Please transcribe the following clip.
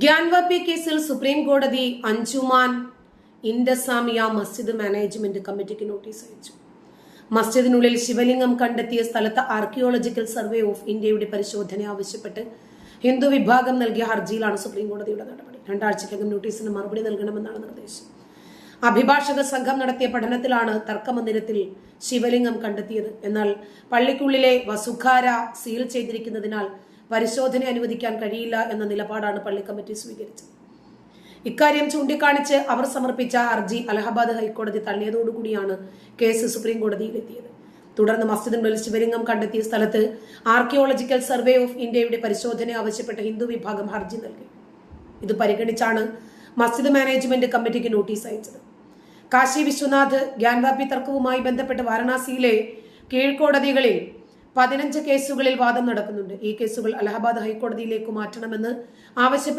ഗ്യാൻവാപ്പി കേസിൽ സുപ്രീം കോടതി അഞ്ചുമാൻ ഇൻഡസാമിയ മസ്ജിദ് മാനേജ്മെന്റ് കമ്മിറ്റിക്ക് നോട്ടീസ് അയച്ചു. മസ്ജിദിനുള്ളിൽ ശിവലിംഗം കണ്ടെത്തിയ സ്ഥലത്ത് ആർക്കിയോളജിക്കൽ സർവേ ഓഫ് ഇന്ത്യയുടെ പരിശോധന ആവശ്യപ്പെട്ട് ഹിന്ദു വിഭാഗം നൽകിയ ഹർജിയിലാണ് സുപ്രീം കോടതിയുടെ നടപടി. രണ്ടാഴ്ചക്കകം നോട്ടീസിന് മറുപടി നൽകണമെന്നാണ് നിർദ്ദേശം. അഭിഭാഷക സംഘം നടത്തിയ പഠനത്തിലാണ് തർക്കമന്ദിരത്തിൽ ശിവലിംഗം കണ്ടെത്തിയത്. എന്നാൽ പള്ളിക്കുള്ളിലെ വസുഖാര സീൽ ചെയ്തിരിക്കുന്നതിനാൽ പരിശോധന അനുവദിക്കാൻ കഴിയില്ല എന്ന നിലപാടാണ് പള്ളി കമ്മിറ്റി സ്വീകരിച്ചത്. ഇക്കാര്യം ചൂണ്ടിക്കാണിച്ച് അവർ സമർപ്പിച്ച ഹർജി അലഹബാദ് ഹൈക്കോടതി തള്ളിയതോടുകൂടിയാണ് കേസ് സുപ്രീം കോടതിയിലെത്തിയത് തുടർന്ന് മസ്ജിദിനുള്ളിൽ ശിവലിംഗം കണ്ടെത്തിയ സ്ഥലത്ത് ആർക്കിയോളജിക്കൽ സർവേ ഓഫ് ഇന്ത്യയുടെ പരിശോധന ആവശ്യപ്പെട്ട ഹിന്ദു വിഭാഗം ഹർജി നൽകി. ഇത് പരിഗണിച്ചാണ് മസ്ജിദ് മാനേജ്മെന്റ് കമ്മിറ്റിക്ക് നോട്ടീസ് അയച്ചത്. കാശി വിശ്വനാഥ് ഗ്യാൻവാപ്പി തർക്കവുമായി ബന്ധപ്പെട്ട് വാരണാസിയിലെ കീഴ്ക്കോടതികളിൽ പതിനഞ്ച് കേസുകളിൽ വാദം നടക്കുന്നുണ്ട്. ഈ കേസുകൾ അലഹബാദ് ഹൈക്കോടതിയിലേക്ക് മാറ്റണമെന്ന് ആവശ്യപ്പെട്ടു